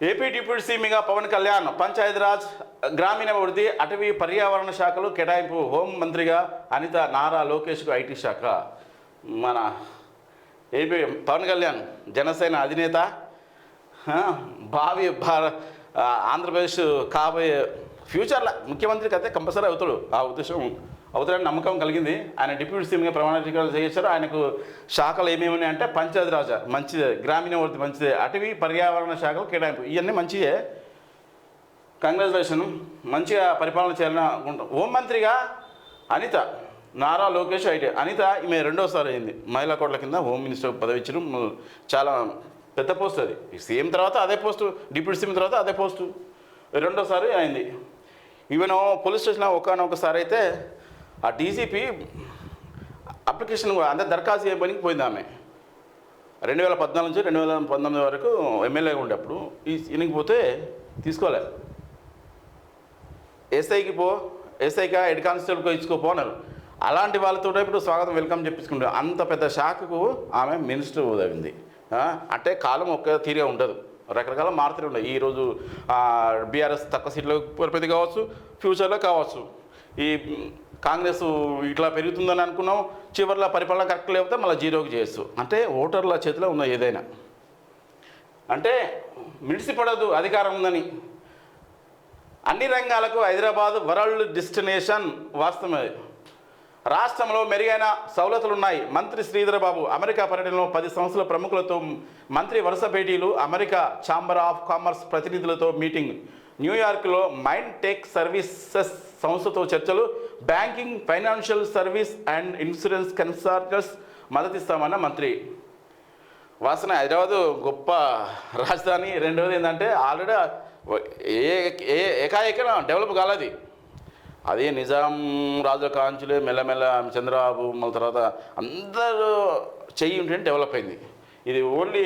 AP deputy సీఎంగా పవన్ కళ్యాణ్ పంచాయతీరాజ్ గ్రామీణాభివృద్ధి అటవీ పర్యావరణ శాఖలు కేటాయింపు హోం మంత్రిగా అనిత నారా లోకేష్కు ఐటీ శాఖ. మన ఏపీ పవన్ కళ్యాణ్ జనసేన అధినేత భావి భార ఆంధ్రప్రదేశ్ కాబోయే ఫ్యూచర్లో ముఖ్యమంత్రికి అయితే కంపల్సరీ అవుతాడు. ఆ ఉద్దేశం అవుతాడని నమ్మకం కలిగింది. ఆయన డిప్యూటీ సీఎంగా ప్రమాణ స్వీకారం చేశారు. ఆయనకు శాఖలు ఏమేమి ఉన్నాయి అంటే పంచాయతీరాజ్ మంచిదే గ్రామీణవర్తి మంచిదే అటవీ పర్యావరణ శాఖలు కేటాయింపు. ఇవన్నీ మంచియే. కంగ్రాచులేషన్ మంచిగా పరిపాలన చేయాలని అనుకుంటాం. హోంమంత్రిగా అనిత నారా లోకేష్ ఐటీ. అనిత ఈమె రెండోసారి అయింది. మహిళా కోట్ల కింద హోమ్ మినిస్టర్ పదవి ఇచ్చడం చాలా పెద్ద పోస్ట్ అది. సీఎం తర్వాత అదే పోస్టు డిప్యూటీ సీఎం తర్వాత అదే పోస్టు. రెండోసారి అయింది. ఈవెన్ పోలీస్ స్టేషన్ ఒకనొకసారి అయితే ఆ డీజీపీ అప్లికేషన్ కూడా అంటే దరఖాస్తు చేయడానికి పోయింది ఆమె. రెండు వేల పద్నాలుగు నుంచి రెండు వేల పంతొమ్మిది వరకు ఎమ్మెల్యేగా ఉండేప్పుడు ఈ ఈయనకి పోతే తీసుకోలే. ఎస్ఐకి పో ఎస్ఐకా హెడ్ కానిస్టేబుల్కి ఇచ్చుకోపో అన్నారు. అలాంటి వాళ్ళతో ఇప్పుడు స్వాగతం వెల్కమ్ చెప్పించుకుంటారు. అంత పెద్ద శాఖకు ఆమె మినిస్టర్ ఉదవింది అంటే కాలం ఒక్క తీరిగా ఉండదు. రకరకాల మారుతూనే ఉన్నాయి. ఈరోజు బీఆర్ఎస్ తక్కువ సీట్లో పరిమితి కావచ్చు ఫ్యూచర్లో కావచ్చు. ఈ కాంగ్రెస్ ఇట్లా పెరుగుతుందని అనుకున్నాం చివరిలో పరిపాలన కరెక్ట్ లేకపోతే మళ్ళీ జీరోకి చేయొచ్చు అంటే ఓటర్ల చేతిలో ఉన్న ఏదైనా. అంటే మిడిసిపడదు అధికారం ఉందని. అన్ని రంగాలకు హైదరాబాద్ వరల్డ్ డెస్టినేషన్ వాస్తవమే. రాష్ట్రంలో మెరుగైన సౌలతులు ఉన్నాయి మంత్రి శ్రీధరబాబు అమెరికా పర్యటనలో పది సంవత్సరాల ప్రముఖులతో మంత్రి వరుస భేటీలు అమెరికా ఛాంబర్ ఆఫ్ కామర్స్ ప్రతినిధులతో మీటింగ్. న్యూయార్క్లో మైండ్ టెక్ సర్వీసెస్ సంస్థతో చర్చలు banking financial service and insurance కన్సార్టర్స్ మద్దతిస్తామన్న మంత్రి. వాసన హైదరాబాద్ గొప్ప రాజధాని. రెండవది ఏంటంటే ఆల్రెడీ ఏ ఏ ఏకాఏకన డెవలప్ కాలేదు. అదే నిజాం రాజుల కాంచులే మెల్లమెల్ల చంద్రబాబు మళ్ళీ తర్వాత అందరూ చెయ్యి ఉంటే డెవలప్ అయింది. ఇది ఓన్లీ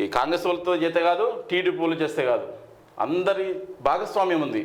ఈ కాంగ్రెస్ వాళ్ళతో చేస్తే కాదు టీడీపీ వాళ్ళు చేస్తే కాదు. అందరి భాగస్వామ్యం ఉంది.